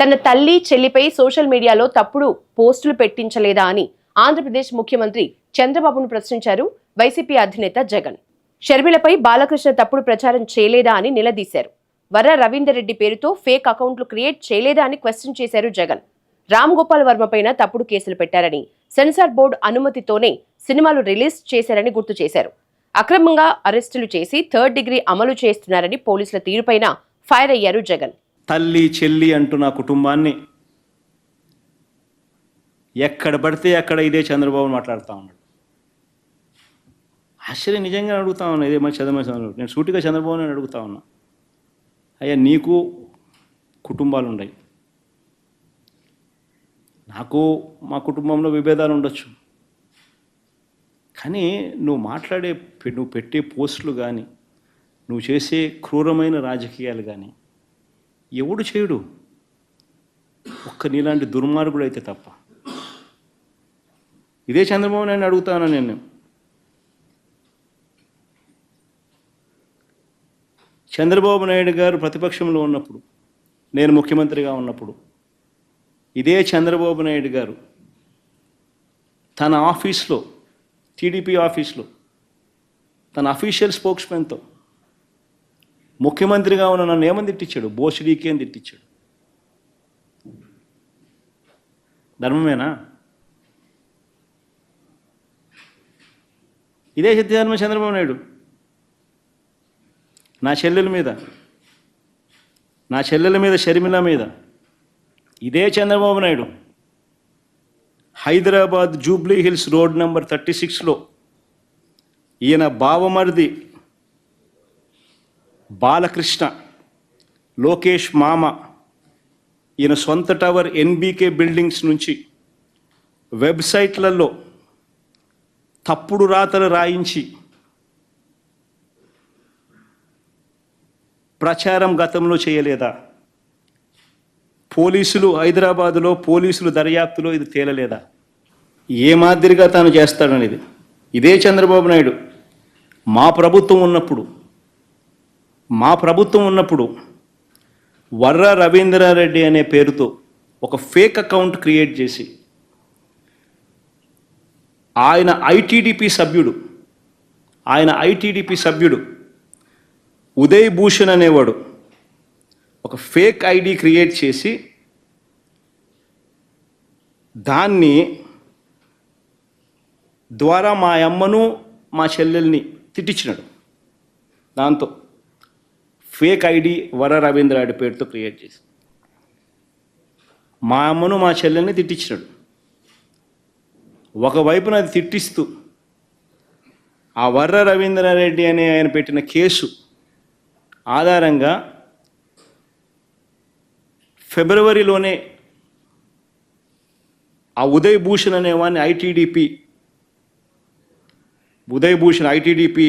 తన తల్లి చెల్లిపై సోషల్ మీడియాలో తప్పుడు పోస్టులు పెట్టించలేదా అని ఆంధ్రప్రదేశ్ ముఖ్యమంత్రి చంద్రబాబును ప్రశ్నించారు వైసీపీ అధినేత జగన్. షర్మిలపై బాలకృష్ణ తప్పుడు ప్రచారం చేయలేదా అని నిలదీశారు. వర్ర రవీందర్ రెడ్డి పేరుతో ఫేక్ అకౌంట్లు క్రియేట్ చేయలేదా అని క్వశ్చన్ చేశారు జగన్. రామ్ గోపాల్ వర్మపైన తప్పుడు కేసులు పెట్టారని సెన్సార్ బోర్డు అనుమతితోనే సినిమాలు రిలీజ్ చేశారని గుర్తు చేశారు. అక్రమంగా అరెస్టులు చేసి థర్డ్ డిగ్రీ అమలు చేస్తున్నారని పోలీసుల తీరుపైన ఫైర్ అయ్యారు జగన్. తల్లి చెల్లి అంటూ నా కుటుంబాన్ని ఎక్కడ పడితే అక్కడ ఇదే చంద్రబాబు మాట్లాడుతూ ఉన్నాడు. ఆశ్చర్యం నిజంగా అడుగుతా ఉన్నా ఇదే మంచి చంద్రబాబు చంద్రబాబు. నేను సూటిగా చంద్రబాబు నేను అడుగుతా ఉన్నా. అయ్యా నీకు కుటుంబాలు ఉన్నాయి నాకు మా కుటుంబంలో విభేదాలు ఉండొచ్చు. కానీ నువ్వు మాట్లాడే నువ్వు పెట్టే పోస్టులు కానీ నువ్వు చేసే క్రూరమైన రాజకీయాలు కానీ ఎవడు చేయడు. ఒక్క నీలాంటి దుర్మార్గుడు అయితే తప్ప. ఇదే చంద్రబాబు నాయుడు అడుగుతాను నేను? చంద్రబాబు నాయుడు గారు ప్రతిపక్షంలో ఉన్నప్పుడు నేను ముఖ్యమంత్రిగా ఉన్నప్పుడు ఇదే చంద్రబాబు నాయుడు గారు తన ఆఫీస్లో టీడీపీ ఆఫీస్లో తన అఫీషియల్ స్పోక్స్మెన్తో ముఖ్యమంత్రిగా ఉన్న నన్ను ఏమని తిట్టించాడు? బోసిడీకి అని తిట్టించాడు. ధర్మమేనా? ఇదే సత్యధర్మ చంద్రబాబు నాయుడు. నా చెల్లెల మీద నా చెల్లెల మీద షర్మిల మీద ఇదే Chandrababu Naidu. Hyderabad Jubilee Hills road number thirty సిక్స్లో ఈయన బావమరిది బాలకృష్ణ లోకేష్ మామ ఈయన సొంత టవర్ ఎన్బీకే బిల్డింగ్స్ నుంచి వెబ్సైట్లలో తప్పుడు రాతలు రాయించి ప్రచారం గతంలో చేయలేదా? పోలీసులు హైదరాబాదులో పోలీసులు దర్యాప్తులో ఇది తేలలేదా? ఏ మాదిరిగా తాను చేస్తాడనేది. ఇదే చంద్రబాబు నాయుడు. మా ప్రభుత్వం ఉన్నప్పుడు మా ప్రభుత్వం ఉన్నప్పుడు వర్ర రవీంద్రారెడ్డి అనే పేరుతో ఒక ఫేక్ అకౌంట్ క్రియేట్ చేసి ఆయన ఐటీడీపీ సభ్యుడు ఆయన ఐటీడీపీ సభ్యుడు ఉదయ్ భూషణ్ అనేవాడు ఒక ఫేక్ ఐడి క్రియేట్ చేసి దాన్ని ద్వారా మా అమ్మను మా చెల్లెల్ని తిట్టించినాడు. దాంతో ఫేక్ ఐడి వర రవీంద్రాడి పేరుతో క్రియేట్ చేసి మా అమ్మను మా చెల్లెల్ని తిట్టించినాడు. ఒకవైపున అది తిట్టిస్తూ ఆ వర్ర రవీంద్రారెడ్డి అనే ఆయన పెట్టిన కేసు ఆధారంగా ఫిబ్రవరిలోనే ఆ ఉదయ్ భూషణ్ అనేవాడిని ITDP Uday Bhushan ITDP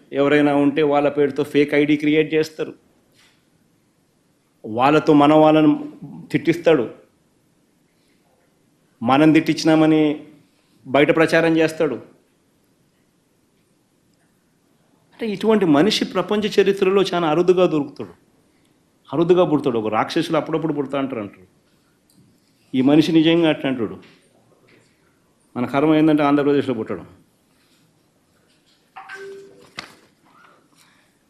ఎవరైనా ఉంటే వాళ్ళ పేరుతో ఫేక్ ఐడి క్రియేట్ చేస్తారు. వాళ్ళతో మన వాళ్ళను తిట్టిస్తాడు. మనం తిట్టించినామని బయట ప్రచారం చేస్తాడు. అంటే ఇటువంటి మనిషి ప్రపంచ చరిత్రలో చాలా అరుదుగా దొరుకుతాడు. అరుదుగా పుడతాడు. ఒక రాక్షసులు అప్పుడప్పుడు పుడతా అంటారు అంటారు. ఈ మనిషి నిజంగా అట్లా అంటాడు. మన కర్మ ఏంటంటే ఆంధ్రప్రదేశ్లో పుట్టడం.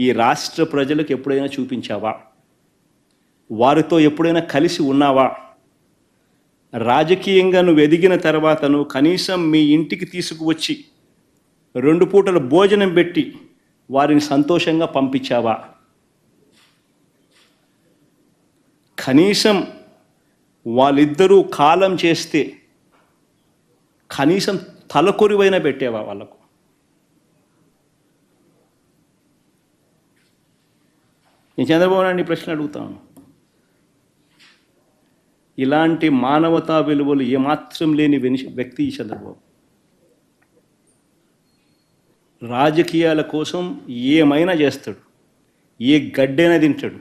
ఈ రాష్ట్ర ప్రజలకు ఎప్పుడైనా చూపించావా? వారితో ఎప్పుడైనా కలిసి ఉన్నావా? రాజకీయంగా నువ్వు ఎదిగిన తర్వాత నువ్వు కనీసం మీ ఇంటికి తీసుకువచ్చి రెండు పూటల భోజనం పెట్టి వారిని సంతోషంగా పంపించావా? కనీసం వాళ్ళిద్దరూ కాలం చేస్తే కనీసం తలకొరివైనా పెట్టేవా వాళ్ళకు? నేను చంద్రబాబు నాయుడు ప్రశ్న అడుగుతాను ఇలాంటి మానవతా విలువలు ఏమాత్రం లేని వ్యక్తి ఈ చంద్రబాబు. రాజకీయాల కోసం ఏమైనా చేస్తాడు. ఏ గడ్డైనా తింటాడు.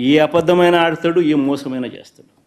ఏ అబద్ధమైన ఆడతాడు ఏ మోసమైనా చేస్తాడు.